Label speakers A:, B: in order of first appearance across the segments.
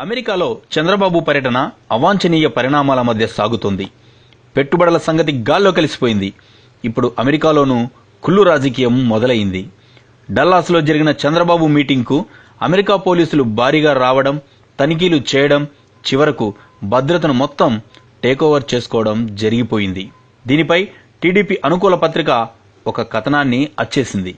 A: అమెరికాలో చంద్రబాబు పర్యటన అవాంఛనీయ పరిణామాల మధ్య సాగుతోంది. పెట్టుబడుల సంగతి గాల్లో కలిసిపోయింది. ఇప్పుడు అమెరికాలోనూ కుళ్ళు రాజకీయం మొదలైంది. డల్లాస్లో జరిగిన చంద్రబాబు మీటింగ్కు అమెరికా పోలీసులు భారీగా రావడం తనిఖీలు చేయడం చివరకు భద్రతను మొత్తం టేకోవర్ చేసుకోవడం జరిగిపోయింది. దీనిపై టీడీపీ అనుకూల పత్రిక ఒక కథనాన్ని అచ్చేసింది.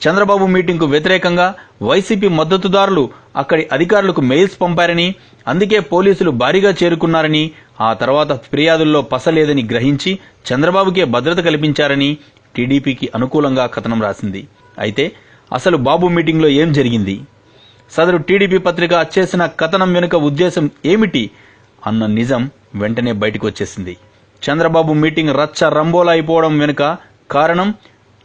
A: చంద్రబాబు మీటింగ్కు వ్యతిరేకంగా వైసీపీ మద్దతుదారులు అక్కడి అధికారులకు మెయిల్స్ పంపారని అందుకే పోలీసులు భారీగా చేరుకున్నారని ఆ తర్వాత ఫిర్యాదుల్లో పసలేదని గ్రహించి చంద్రబాబుకే భద్రత కల్పించారని టీడీపీకి అనుకూలంగా కథనం రాసింది. అయితే అసలు బాబు మీటింగ్లో ఏం జరిగింది? సదరు టీడీపీ పత్రిక చేసిన కథనం వెనుక ఉద్దేశం ఏమిటి? అన్న నిజం వెంటనే బయటకు వచ్చేసింది చంద్రబాబు మీటింగ్ రచ్చ రంబోలా అయిపోవడం వెనుక కారణం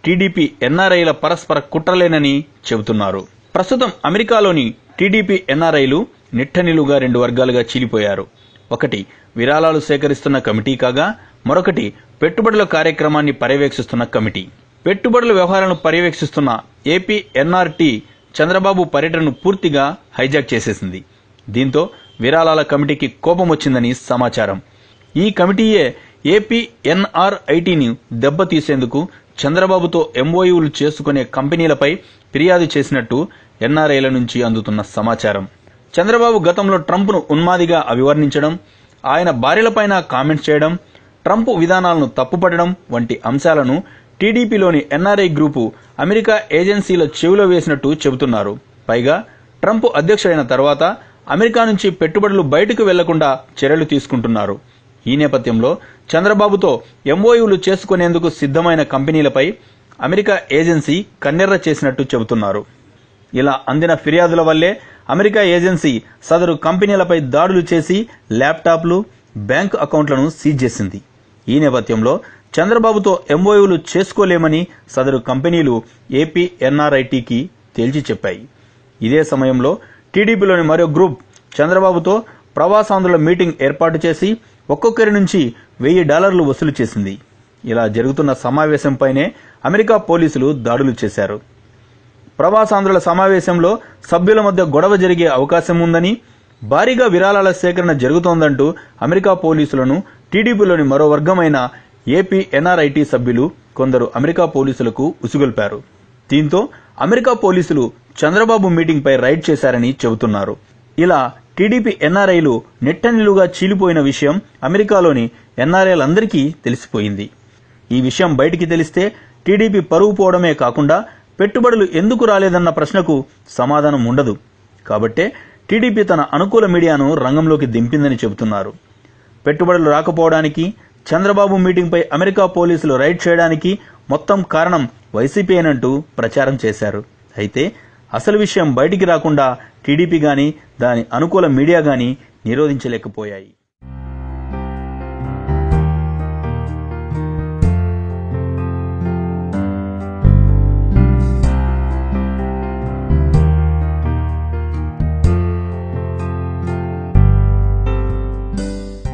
A: టీడీపీ ఎన్ఆర్ఐల పరస్పర కుట్రలేనని చెబుతున్నారు. ప్రస్తుతం అమెరికాలోని టీడీపీ ఎన్ఆర్ఐలు నిట్టనిలుగా రెండు వర్గాలుగా చీలిపోయారు. ఒకటి విరాళాలు సేకరిస్తున్న కమిటీ కాగా మరొకటి పెట్టుబడుల కార్యక్రమాన్ని పర్యవేక్షిస్తున్న కమిటీ. పెట్టుబడుల వ్యవహారాలను పర్యవేక్షిస్తున్న ఏపీ ఎన్ఆర్టీ చంద్రబాబు పర్యటనను పూర్తిగా హైజాక్ చేసేసింది. దీంతో విరాళాల కమిటీకి కోపం వచ్చిందని సమాచారం. ఈ కమిటీయే ఏపీ ఎన్ఆర్ఐటీని దెబ్బతీసేందుకు చంద్రబాబుతో ఎంఓయూలు చేసుకునే కంపెనీలపై ఫిర్యాదు చేసినట్టు ఎన్ఆర్ఐల నుంచి అందుతున్న సమాచారం. చంద్రబాబు గతంలో ట్రంప్ను ఉన్మాదిగా అభివర్ణించడం ఆయన భార్యలపైన కామెంట్స్ చేయడం ట్రంప్ విధానాలను తప్పుపడడం వంటి అంశాలను టీడీపీలోని ఎన్ఆర్ఐ గ్రూపు అమెరికా ఏజెన్సీల చెవిలో వేసినట్టు చెబుతున్నారు. పైగా ట్రంప్ అధ్యక్షుడైన తర్వాత అమెరికా నుంచి పెట్టుబడులు బయటకు వెళ్ళకుండా చర్యలు తీసుకుంటున్నారు. ఈ నేపథ్యంలో చంద్రబాబుతో ఎంఓయూలు చేసుకునేందుకు సిద్ధమైన కంపెనీలపై అమెరికా ఏజెన్సీ కన్నెర్ర చేసినట్టు చెబుతున్నారు. ఇలా అందిన ఫిర్యాదుల వల్లే అమెరికా ఏజెన్సీ సదరు కంపెనీలపై దాడులు చేసి ల్యాప్టాప్లు బ్యాంక్ అకౌంట్లను సీజ్ చేసింది. ఈ నేపథ్యంలో చంద్రబాబుతో ఎంఓయూలు చేసుకోలేమని సదరు కంపెనీలు ఏపీ ఎన్ఆర్ఐటీకి తేల్చి చెప్పాయి. ఇదే సమయంలో టీడీపీలోని మరో గ్రూప్ చంద్రబాబుతో ప్రవాసాంధ్రుల మీటింగ్ ఏర్పాటు చేసి ఒక్కొక్కరి నుంచి వెయ్యి డాలర్లు వసూలు చేసింది. ఇలా జరుగుతున్న సమావేశంపైనే అమెరికా పోలీసులు దాడులు చేశారు. ప్రవాసాంధ్రుల సమావేశంలో సభ్యుల మధ్య గొడవ జరిగే అవకాశం ఉందని భారీగా విరాళాల సేకరణ జరుగుతోందంటూ అమెరికా పోలీసులను టీడీపీలోని మరో వర్గమైన ఏపీ ఎన్ఆర్ఐటీ సభ్యులు కొందరు అమెరికా పోలీసులకు ఉసుగొల్పారు. దీంతో అమెరికా పోలీసులు చంద్రబాబు మీటింగ్పై రైడ్ చేశారని చెబుతున్నారు. ఇలా టీడీపీ ఎన్ఆర్ఐలు నిట్టనిలుగా చీలిపోయిన విషయం అమెరికాలోని ఎన్ఆర్ఐలందరికీ తెలిసిపోయింది. ఈ విషయం బయటికి తెలిస్తే టీడీపీ పరువు పోవడమే కాకుండా పెట్టుబడులు ఎందుకు రాలేదన్న ప్రశ్నకు సమాధానం ఉండదు. కాబట్టే టీడీపీ తన అనుకూల మీడియాను రంగంలోకి దింపిందని చెబుతున్నారు. పెట్టుబడులు రాకపోవడానికి చంద్రబాబు మీటింగ్పై అమెరికా పోలీసులు రైడ్ చేయడానికి మొత్తం కారణం వైసీపీ వైసీపీనంటూ ప్రచారం చేశారు. అయితే అసలు విషయం బయటికి రాకుండా టీడీపీ గాని దాని అనుకూల మీడియా గాని నిరోధించలేకపోయాయి.